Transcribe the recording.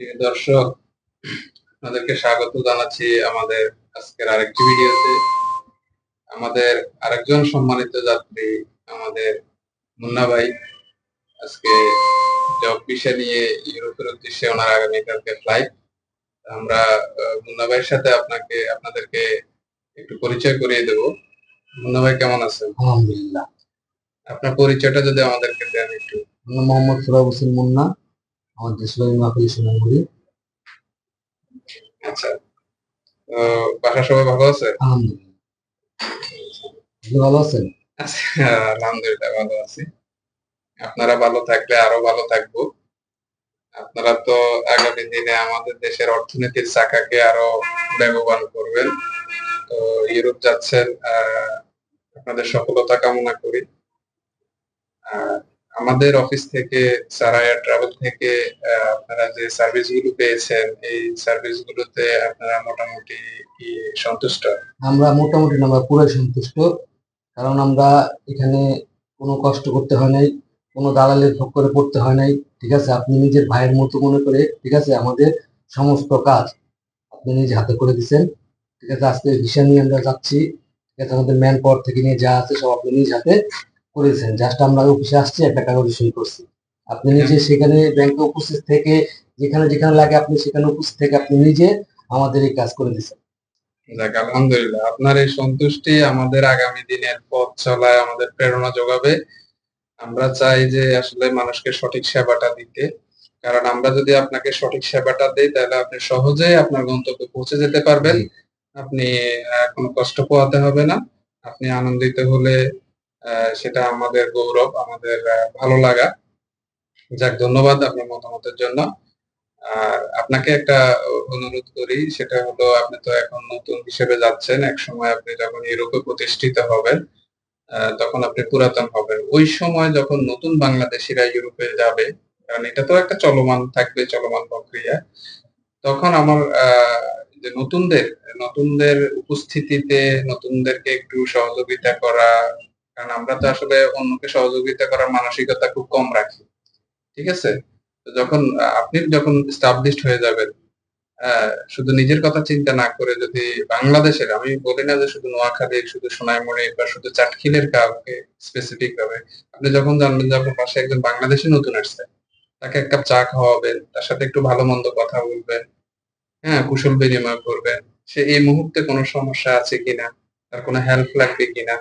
প্রিয় দর্শক আপনাদেরকে স্বাগত জানাচ্ছি আমাদের আজকের আরেকটি ভিডিওতে। আমাদের আরেকজন সম্মানিত যাত্রী আমাদের মুন্না ভাই। আজকে জব বিষয় নিয়ে ইউরোপের উদ্দেশ্যে ওনার আগামীকালকে ফ্লাইট আমরা মুন্না ভাইয়ের সাথে আপনাকে আপনাদেরকে একটু পরিচয় করিয়ে দেব। মুন্না ভাই কেমন আছেন? আলহামদুলিল্লাহ। আপনার পরিচয়টা যদি আমাদেরকে দেন একটু। মোহাম্মদ সুরাব হোসেন মুন্না। আমার দেশ বাড়ি নোয়াখালী সোনামুড়ি আচ্ছা। তো বাসা সবাই ভালো আছে? আলহামদুলিল্লাহ। ভালো আছেন? আলহামদুলিল্লাহ ভালো আছি। আপনারা ভালো থাকলে আরও ভালো থাকব। আপনারা তো আগামী দিনে আমাদের দেশের অর্থনীতির চাকাকে আরও বেগবান করবেন। তো ইউরোপ যাচ্ছেন আপনাদের সফলতা কামনা করি। আর আমাদের অফিস থেকে সারায়া ট্রাভেল থেকে আপনারা যে সার্ভিসগুলো পেয়েছেন, এই সার্ভিস গুলোতে আপনারা মোটামুটি কি সন্তুষ্ট? আমরা মোটামুটি আমরা পুরো সন্তুষ্ট। কারণ আমরা এখানে কোনো কষ্ট করতে হয় নাই, কোনো দালালের করে পড়তে হয় নাই, ঠিক আছে? আপনি নিজের ভাইয়ের মতো মনে করে, ঠিক আছে? আমাদের সমস্ত কাজ আপনি নিজে হাতে করে দিচ্ছেন ঠিক আছে? আজকে ভিসা নিয়ে আমরা যাচ্ছি, ঠিক আছে? আমাদের ম্যান পাওয়ার থেকে নিয়ে যা আছে, সব আপনি নিজ হাতে করেছেন। জাস্ট আমরা অফিসে আসছি একটা কাগজে সই করছি। আপনি নিজে সেখানে ব্যাংকে উপস্থিত থেকে যেখানে যেখানে লাগে আপনি সেখানে উপস্থিত থেকে আপনি নিজে আমাদের এই কাজ করে দিচ্ছেন। যাক আলহামদুলিল্লাহ। আপনার এই সন্তুষ্টি আমাদের আগামী দিনের পথ চলায় আমাদের প্রেরণা যোগাবে। আমরা চাই যে আসলে মানুষকে সঠিক সেবাটা দিতে। কারণ আমরা যদি আপনাকে সঠিক সেবাটা দিই তাহলে আপনি সহজে আপনার গন্তব্যে পৌঁছে যেতে পারবেন। আপনি কোনো কষ্ট পোহাতে হবে না। আপনি আনন্দিত হলে সেটা আমাদের গৌরব, আমাদের ভালো লাগা। যাক, ধন্যবাদ আপনার মতামতের জন্য। আর আপনাকে একটা অনুরোধ করি, সেটা হলো আপনি তো এখন নতুন হিসেবে যাচ্ছেন এক সময় আপনি যখন ইউরোপে প্রতিষ্ঠিত হবেন তখন আপনি পুরাতন হবেন। ওই সময় যখন নতুন বাংলাদেশিরা ইউরোপে যাবে, কারণ এটা তো একটা চলমান, থাকবে চলমান প্রক্রিয়া, তখন আমার যে নতুনদের নতুনদের উপস্থিতিতে, নতুনদেরকে একটু সহযোগিতা করা কারণ আমরা তো আসলে অন্যকে সহযোগিতা করার মানসিকতা খুব কম রাখি। ঠিক আছে? যখন, আপনি যখন স্টাবলিশড হয়ে যাবেন শুধু নিজের কথা চিন্তা না করে যদি বাংলাদেশের, আমি বলি না যে শুধু নোয়াখালীর, শুধু সোনাইমুড়ি বা শুধু চাটখিলের কাউকে স্পেসিফিক ভাবে, আপনি যখন জানবেন যে আপনার পাশে একজন বাংলাদেশি নতুন আসছে, তাকে এক কাপ চা খাওয়াবেন, তার সাথে একটু ভালো মন্দ কথা বলবেন হ্যাঁ কুশল বিনিময় করবেন, সে এই মুহূর্তে কোনো সমস্যা আছে কিনা, তার কোনো হেল্প লাগবে কিনা